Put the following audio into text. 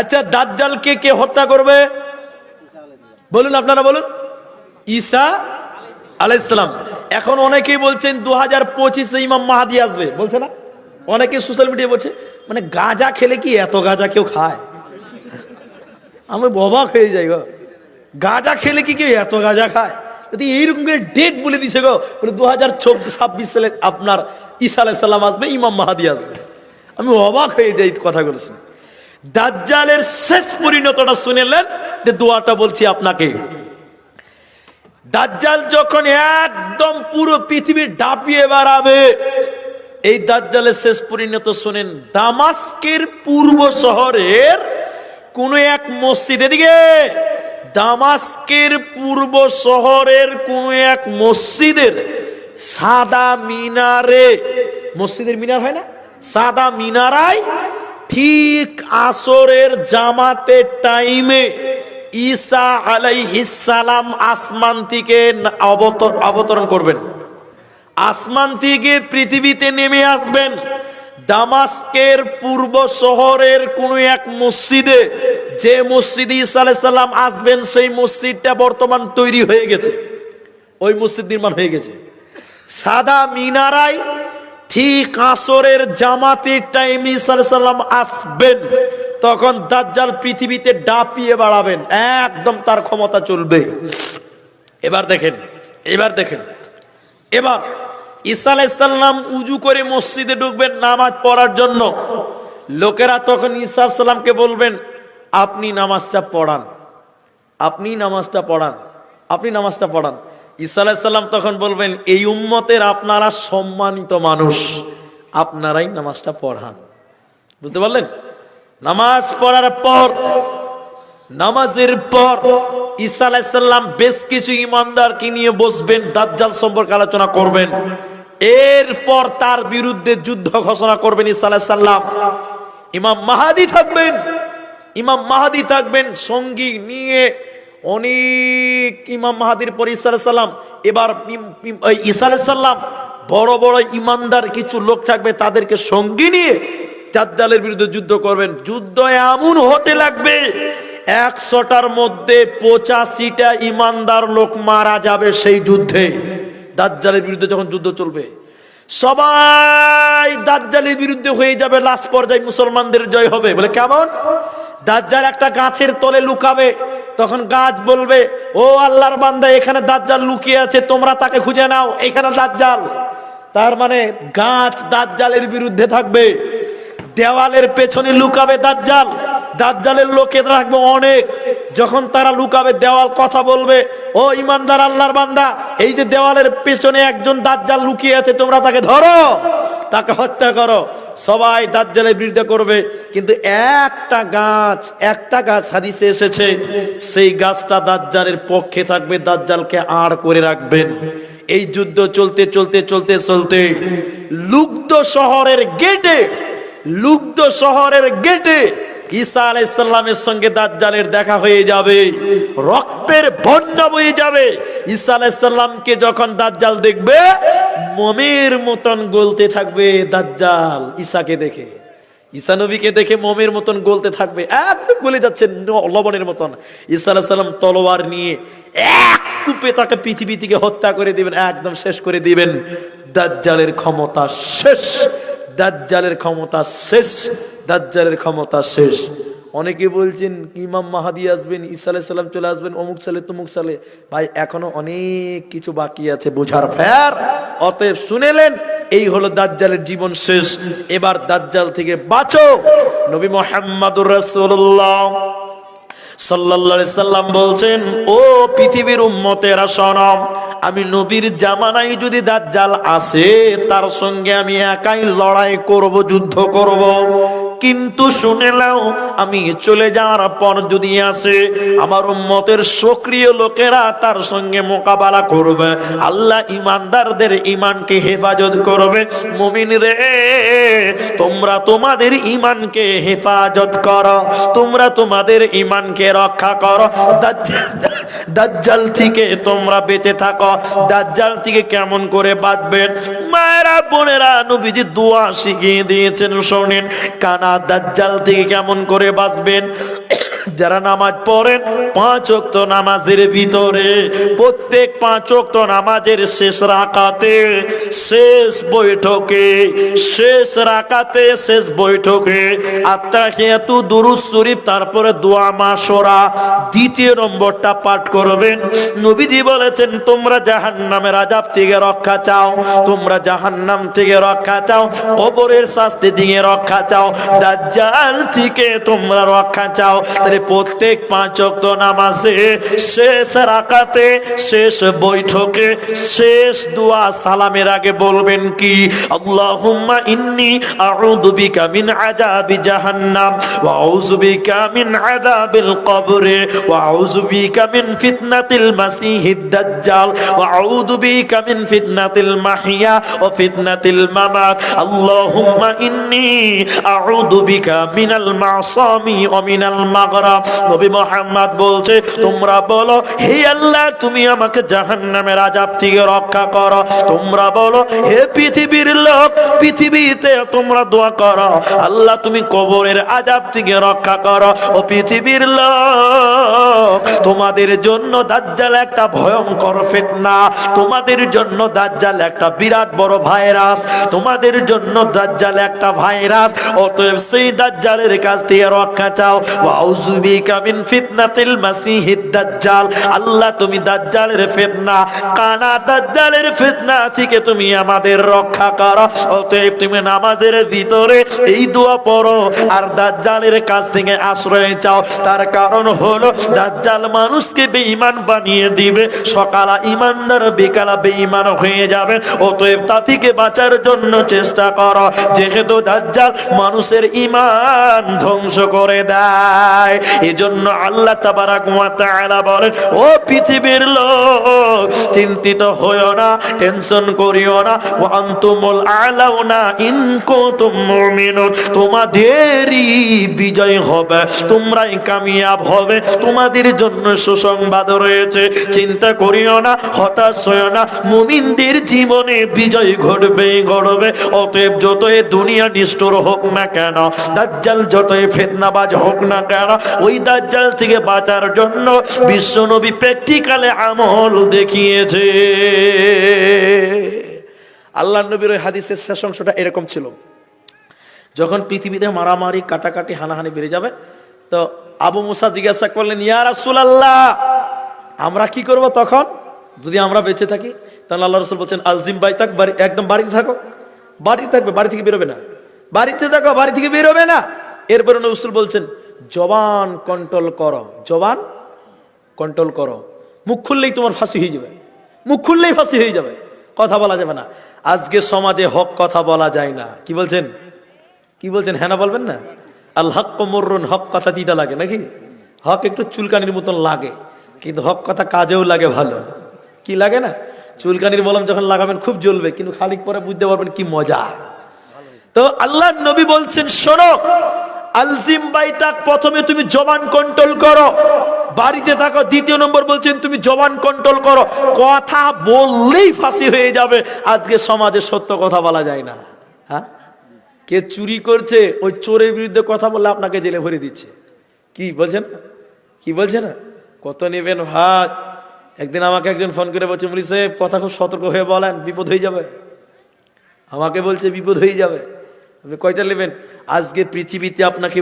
আচ্ছা দাজ্জালকে কে হত্যা করবে? বলুন আপনারা, বলুন। ঈসা আলাইসালাম এখন অনেকেই বলছেন দু হাজার পঁচিশে ইমাম মাহাদি আসবে। বলছে না? অনেকে সোশ্যাল মিডিয়া বলছে মানে গাঁজা খেলে কি এত গাঁজা কেউ খায়? আমি অবাক হয়ে যাই গো। গাঁজা খেলে কি কেউ এত গাঁজা খায়? যদি এইরকম করে ডেট বলে দিছে গো, বলে দু হাজার ছাব্বিশ সালে আপনার ঈসা আলাইসাল্লাম আসবে, ইমাম মাহাদি আসবে। আমি অবাক হয়ে যাই কথাগুলো শুনে। দাজ্জালের শেষ পরিণতটা শুনেলেন, যে দোয়াটা বলছি আপনাকে। দাজ্জাল যখন একদম পুরো পৃথিবী ডাবিয়ে বেড়াবে, এই দাজ্জালের শেষ পরিণত শুনেন, দামাস্কের পূর্ব শহরের কোন এক মসজিদ এদিকে, দামাস্কের পূর্ব শহরের কোন এক মসজিদের সাদা মিনারে, মসজিদের মিনার হয় না, সাদা মিনারায় ঠিক আসরের জামাতের টাইমে ঈসা আলাইহিসালাম আসমান থেকে অবতর, অবতরণ করবেন। আসমান থেকে পৃথিবীতে নেমে আসবেন। দামাস্কের পূর্ব শহরের কোন এক মসজিদে যে মসজিদে ঈসা আলাইসাল্লাম আসবেন, সেই মসজিদটা বর্তমান তৈরি হয়ে গেছে। ওই মসজিদ নির্মাণ হয়ে গেছে। সাদা মিনারায় ঠিক আসরের জামাতের টাইম আলাইসাল্লাম আসবেন, তখন দাজ্জাল পৃথিবীতে ডাপিয়ে বাড়াবেন, একদম তার ক্ষমতা চলবে। এবার দেখেন এবার দেখেন। এবার ঈসা আলাইসাল্লাম উজু করে মসজিদে ঢুকবেন নামাজ পড়ার জন্য। লোকেরা তখন ঈসা সাল্লামকে বলবেন, আপনি নামাজটা পড়ান, আপনি নামাজটা পড়ান, আপনি নামাজটা পড়ান। ঈসা তখন বলবেন, এই উম্মতের আপনারা সম্মানিত মানুষ। আপনারাই নামাজটা পড়ান। বুঝতে পারলেন? নামাজ পড়ার পর, নামাজের পর ঈসা বেশ কিছু ইমানদারকে নিয়ে বসবেন, দাজ্জাল সম্পর্কে আলোচনা করবেন। এরপর তার বিরুদ্ধে যুদ্ধ ঘোষণা করবেন ঈসা ইমাম মাহাদি থাকবেন, ইমাম মাহাদি থাকবেন, সঙ্গী নিয়ে অনেক ইমাম মাহাদির পর আলাইসাল্লাম এবার ঈসা বড় বড় ইমানদার কিছু লোক থাকবে তাদেরকে সঙ্গী নিয়ে দাজ্জালের বিরুদ্ধে যুদ্ধ করবেন। যুদ্ধ এমন হতে লাগবে, একশোটার মধ্যে পঁচাশিটা ইমানদার লোক মারা যাবে সেই যুদ্ধে। দাজ্জালের বিরুদ্ধে যখন যুদ্ধ চলবে, সবাই দাজ্জালের বিরুদ্ধে হয়ে যাবে লাস্ট পর্যায়ে মুসলমানদের জয় হবে। বলে কেমন? দাজ্জাল একটা গাছের তলে লুকাবে, তখন গাছ বলবে, ও আল্লাহর বান্দা, এখানে দাজ্জাল লুকিয়ে আছে, তোমরা তাকে খুঁজে নাও, এখানে দাজ্জাল। তার মানে গাছ দাজ্জালের বিরুদ্ধে থাকবে, দেওয়ালের পেছনে লুকাবে দাজ্জাল, দাজ্জালের লোকে রাখবে অনেক, যখন তারা লুকাবে, দেওয়াল কথা বলবে, ও ইমানদার আল্লাহর বান্দা, এই যে দেওয়ালের পেছনে একজন দাজ্জাল লুকিয়ে আছে, তোমরা তাকে ধরো, তাকে হত্যা করো। সবাই দাজ্জালের বিরুদ্ধে করবে। কিন্তু একটা গাছ একটা গাছ হাদিসে এসেছে, সেই গাছটা দাজ্জালের পক্ষে থাকবে, দাজ্জালকে আড় করে রাখবেন এই যুদ্ধ চলতে চলতে চলতে চলতে লুগ্ধ শহরের গেটে লুগ্ধ শহরের গেটে ঈসা আলাইসাল্লামের সঙ্গে দাজ্জালের দেখা হয়ে যাবে, রক্তের বন্যা বয়ে যাবে। ঈসা আলাইসাল্লামকে যখন দাজ্জাল দেখবে, মমের মতন গলতে থাকবে দাজ্জাল ঈসাকে দেখে। ঈসা নবীকে দেখে মমের মতন গলতে থাকবে, এত গলে যাচ্ছে লবণের মতন। ঈসা আলাইসাল্লাম তলোয়ার নিয়ে এক কূপে তাকে পৃথিবী থেকে হত্যা করে দিবেন, একদম শেষ করে দিবেন। দাজ্জালের ক্ষমতা শেষ, দাজ্জালের ক্ষমতা শেষ। দাজ্জালের ক্ষমতা শেষ। অনেকে বলছেন ইমাম মাহাদি আসবেন, ঈসা সালাম চলে আসবেন, অমুক সালে, তমুক সালে। ভাই, এখনও অনেক কিছু বাকি আছে বোঝার ফের। অতএব শুনেলেন, এই হলো দাজ্জালের জীবন শেষ। এবার দাজ্জাল থেকে বাঁচো। নবী মোহাম্মদুর রাসূলুল্লাহ সাল্লাল্লাহু সাল্লাম বলছেন, ও পৃথিবীর উম্মতেরা শোনম আমি নবীর জামানায় যদি দাজ্জাল আসে, তার সঙ্গে আমি একাই লড়াই করব, যুদ্ধ করব। কিন্তু শুনে নাও, আমি চলে যাওয়ার পর যদি আসে, আমার উম্মতের সক্রিয় লোকেরা তার সঙ্গে মোকাবেলা করবে। আল্লাহ ইমানদারদের ইমানকে হেফাজত করবে। মুমিন রে, তোমরা তোমাদের ইমানকে হেফাজত করো, তোমরা তোমাদের ইমানকে রক্ষা করো। দাজ্জাল- থেকে তোমরা বেঁচে থাকো। দাজ্জাল থেকে কেমন করে বাঁচবেন? মায়েরা, বোনেরা, নবীজি দোয়া শিখিয়ে দিয়েছেন, শোনেন, কানা দাজ্জাল থেকে কেমন করে বাঁচবেন? যারা নামাজ পড়েন, পাঁচ ওয়াক্ত নামাজের ভিতরে, প্রত্যেক পাঁচ ওয়াক্ত নামাজের শেষ রাকাতে, শেষ বৈঠকে, শেষ রাকাতে, শেষ বৈঠকে, আত্মাহিয়াতু দুরুদ শরীফ, তারপরে দোয়া মাসরা দ্বিতীয় নম্বরটা পাঠ করবেন। নবীজি বলেছেন, তোমরা জাহান্নামের আজাব থেকে রক্ষা চাও, তোমরা জাহান্নাম থেকে রক্ষা চাও, কবরের শাস্তি দিয়ে রক্ষা চাও, দাজ্জাল থেকে তোমরা রক্ষা চাও। তাহলে প্রত্যেক পাঁচ ওয়াক্ত নামাজে শেষ রাকাতে, শেষ বৈঠকে, শেষ দোয়া সালামের আগে বলবেন কি, আল্লাহুম্মা ইন্নী আউযু বিকা মিন আযাবি জাহান্নাম, ওয়া আউযু বিকা মিন আযাবিল ওয়া আউযু বিকা মিন ফিতনাতিল মাসিহিদ দাজ্জাল, ওয়া আউযু বিকা মিন ফিতনাতিল মাহিয়া ওয়া ফিতনাতিল মামাত, আল্লাহুম্মা ইন্নী আউযু বিকা মিনাল মাসামি ওয়া মিনাল মাগরাব নবী মুহাম্মদ বলছে, তোমরা বলো, হে আল্লাহ, তুমি আমাকে জাহান্নামের আযাব থেকে রক্ষা করো। তোমরা বলো, হে পৃথিবীর লোক, পৃথিবীতে তোমরা দোয়া করো। আল্লাহ, তুমি কবরের আযাব থেকে রক্ষা করো। ও পৃথিবীর লোক, তোমাদের জন্য দাজ্জাল একটা ভয়ঙ্কর ফিতনা। তোমাদের জন্য দাজ্জাল একটা বিরাট বড় ভাইরাস। তোমাদের জন্য দাজ্জাল একটা ভাইরাস। অতএব সেই দাজ্জালের কাছ থেকে রক্ষা চাও। ওয়াউযু দাজ্জাল। আল্লাহ, তুমি দাজ্জালের কানা দাজ্জালের থেকে তুমি আমাদের রক্ষা অতএব তুমি নামাজের ভিতরে এই দোয়া পড়ো আর দাজ্জালের কাছ থেকে আশ্রয় চাও। তার কারণ হলো, দাজ্জাল মানুষকে বেঈমান বানিয়ে দিবে। সকালা ইমানদার বিকালা বেঈমান হয়ে যাবে। অতএব তা থেকে বাঁচার জন্য চেষ্টা করো। যেহেতু দাজ্জাল মানুষের ইমান ধ্বংস করে দেয়। এজন্য আল্লাহ তাবারাক ওয়া তাআলা বলেন, ও পৃথিবীর লোক, চিন্তিত হইও না, টেনশন করিও না, ওয়া আনতুমুল আলাউনা ইন কুনতুম মুমিনুন, তোমাদেরই বিজয় হবে, তোমরাই কামিয়াব হবে, তোমাদের জন্য সুসংবাদ রয়েছে, চিন্তা করিও না, হতাশ হইও না, মুমিনদের জীবনে বিজয় ঘটবে ঘটবে অতএব যতই দুনিয়া নিষ্ঠুর হোক না কেন, দাজ্জাল যতই ফেতনাবাজ হোক না কেন ওই দাজ্জাল থেকে বাঁচার জন্য বিশ্বনবী প্র্যাকটিক্যালে আমল দেখিয়েছে। আল্লাহ নবীর ওই হাদিসের শেষ অংশটা এরকম ছিল। যখন পৃথিবীতে মারামারি, কাটাকাটি, হানাহানি বেড়ে যাবে, তো আবু মুসা জিজ্ঞাসা করলেন, ইয়া রাসূলুল্লাহ, আমরা কি করব তখন? যদি আমরা বেঁচে থাকি, তাহলে আল্লাহ রসুল বলছেন, আলজিম বাই থাক বাড়ি, একদম বাড়িতে থাকো। বাড়িতে থাকবে, বাড়ি থেকে বেরোবে না। বাড়িতে থাকো, বাড়ি থেকে বেরোবে না। এরপরে রসুল বলছেন জবান কন্ট্রোল করো, জবান কন্ট্রোল করো। মুখ খুললেই তোমার ফাঁসি হয়ে যাবে। মুখ খুললেই ফাঁসি হয়ে যাবে। কথা বলা যাবে না। আজকে সমাজে হক কথা বলা যায় না। কি বলছেন? কি বলছেন? হ্যাঁ না বলবেন না? আল হক মর্রুন, হক কথা দিতে লাগে নাকি? হক একটু চুলকানির মতন লাগে। কিন্তু হক কথা কাজেও লাগে ভালো। কি লাগে না? চুলকানির মলম যখন লাগাবেন খুব জ্বলবে, কিন্তু খানিক পরে বুঝতে পারবেন কি মজা। তো আল্লাহ নবী বলছেন, শোনো আলজিম বাইতাক প্রথমে তুমি জবান কন্ট্রোল করো। বাড়িতে থাকো, দ্বিতীয় নম্বর বলছেন, তুমি জবান কন্ট্রোল করো। কথা বললেই ফাঁসি হয়ে যাবে। আজকে সমাজে সত্য কথা বলা যায় না। হ্যাঁ? কে চুরি করছে, ওই চোরের বিরুদ্ধে কথা বললে আপনাকে জেলে ভরে দিচ্ছে। কি বলছেন? কি বলছে না কত নেবেন ভাত? একদিন আমাকে একজন ফোন করে বলছে বলি সাহেব, কথা খুব সতর্ক হয়ে বলেন, বিপদ হয়ে যাবে। আমাকে বলছে, বিপদ হয়ে যাবে। কয়টা নেবেন? আজকে পৃথিবীতে আপনাকে